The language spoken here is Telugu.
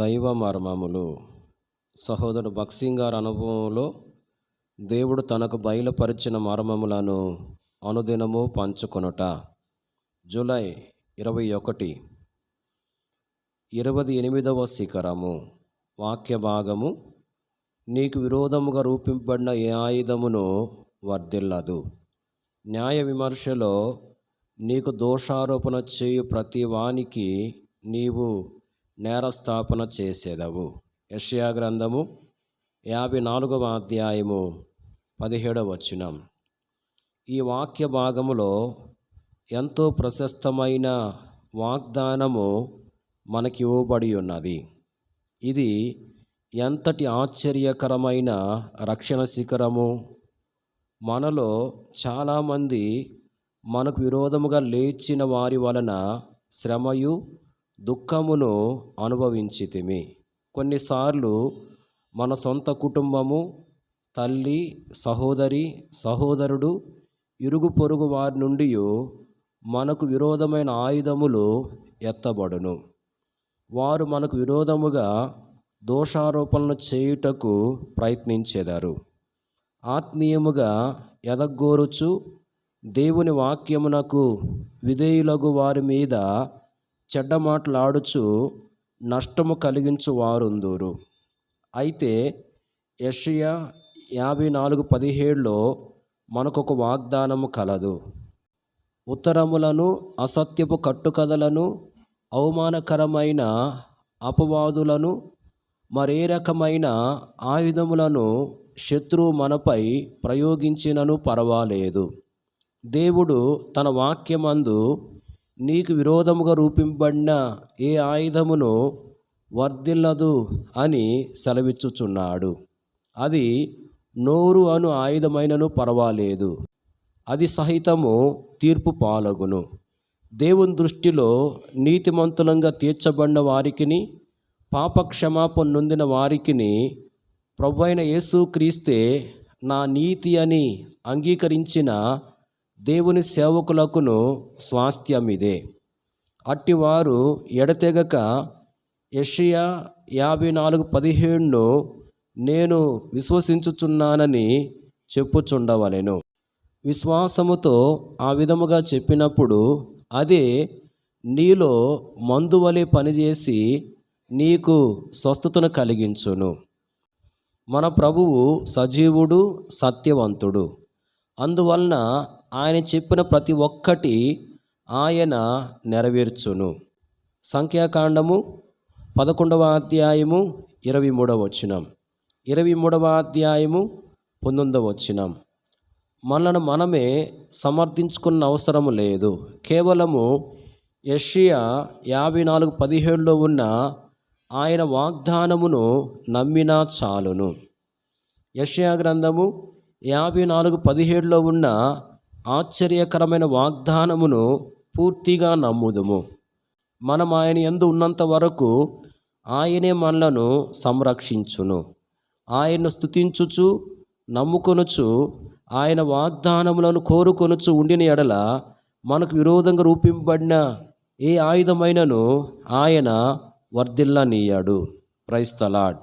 దైవ మర్మములు. సహోదరుడు భక్సింగ్ గారి అనుభవంలో దేవుడు తనకు బయలుపరిచిన మర్మములను అనుదినము పంచుకొనుట. జూలై ఇరవై ఒకటి. ఇరవై ఎనిమిదవ శిఖరము. వాక్య భాగము. నీకు విరోధముగా రూపింపబడిన ఏ ఆయుధమును వర్ధిల్లదు. న్యాయ విమర్శలో నీకు దోషారోపణ చేయు ప్రతి వానికి నీవు నేరస్థాపన చేసేదవు. యెషయా గ్రంథము యాభై నాలుగవ అధ్యాయము పదిహేడవ వచనం. ఈ వాక్య భాగములో ఎంతో ప్రశస్తమైన వాగ్దానము మనకి ఇవ్వబడి ఉన్నది. ఇది ఎంతటి ఆశ్చర్యకరమైన రక్షణ శిఖరము. మనలో చాలామంది మనకు విరోధముగా లేచిన వారి వలన శ్రమయు దుఃఖమును అనుభవించితిమి. కొన్నిసార్లు మన సొంత కుటుంబము తల్లి సహోదరి సహోదరుడు ఇరుగు పొరుగు వారి నుండి మనకు విరోధమైన ఆయుధములు ఎత్తబడును. వారు మనకు విరోధముగా దోషారోపణలు చేయుటకు ప్రయత్నించేదారు. ఆత్మీయముగా ఎదగ్గోరుచు దేవుని వాక్యమునకు విధేయులగు వారి మీద చెడ్డ మాటలాడుచు నష్టము కలిగించు వారుందురు అయితే యషయా యాభై నాలుగు పదిహేడులో మనకొక వాగ్దానము కలదు. ఉత్తరములను అసత్యపు కట్టుకథలను అవమానకరమైన అపవాదులను మరే రకమైన ఆయుధములను శత్రువు మనపై ప్రయోగించినను పర్వాలేదు. దేవుడు తన వాక్యమందు నీకు విరోధముగా రూపింపబడిన ఏ ఆయుధమును వర్ధిల్లదు అని సెలవిచ్చుచున్నాడు. అది నోరు అను ఆయుధమైనను పర్వాలేదు. అది సహితము తీర్పు పాలగును. దేవుని దృష్టిలో నీతిమంతులంగా తీర్చబడిన వారికిని పాపక్షమాపణ నొందిన వారికిని ప్రభు అయిన యేసుక్రీస్తే నా నీతి అని అంగీకరించిన దేవుని సేవకులకును స్వాస్థ్యం ఇదే అట్టివారు ఎడతెగక యషియా యాభై నాలుగు పదిహేడును నేను విశ్వసించుచున్నానని చెప్పుచుండవలెను. విశ్వాసముతో ఆ విధముగా చెప్పినప్పుడు అదే నీలో మందువలే పనిచేసి నీకు స్వస్థతను కలిగించును. మన ప్రభువు సజీవుడు సత్యవంతుడు. అందువలన ఆయన చెప్పిన ప్రతి ఒక్కటి ఆయన నెరవేర్చును. సంఖ్యాకాండము పదకొండవ అధ్యాయము ఇరవై మూడవ వచనం. ఇరవై మూడవ అధ్యాయము పంతొమ్మిదవ వచనం. మనను మనమే సమర్థించుకున్న అవసరం లేదు. కేవలము యషియా యాభై నాలుగు పదిహేడులో ఉన్న ఆయన వాగ్దానమును నమ్మినా చాలును. యషియా గ్రంథము యాభై నాలుగు పదిహేడులో ఉన్న ఆశ్చర్యకరమైన వాగ్దానమును పూర్తిగా నమ్ముదుము. మనం ఆయన ఎందు ఉన్నంత వరకు ఆయనే మనలను సంరక్షించును. ఆయన్ను స్తుతించుచు నమ్ముకొనుచు ఆయన వాగ్దానములను కోరుకొనుచు ఉండిన ఎడల మనకు విరోధంగా రూపింపబడిన ఏ ఆయుధమైనను ఆయన వర్ధిల్లనీయాడు. క్రైస్తలాడ్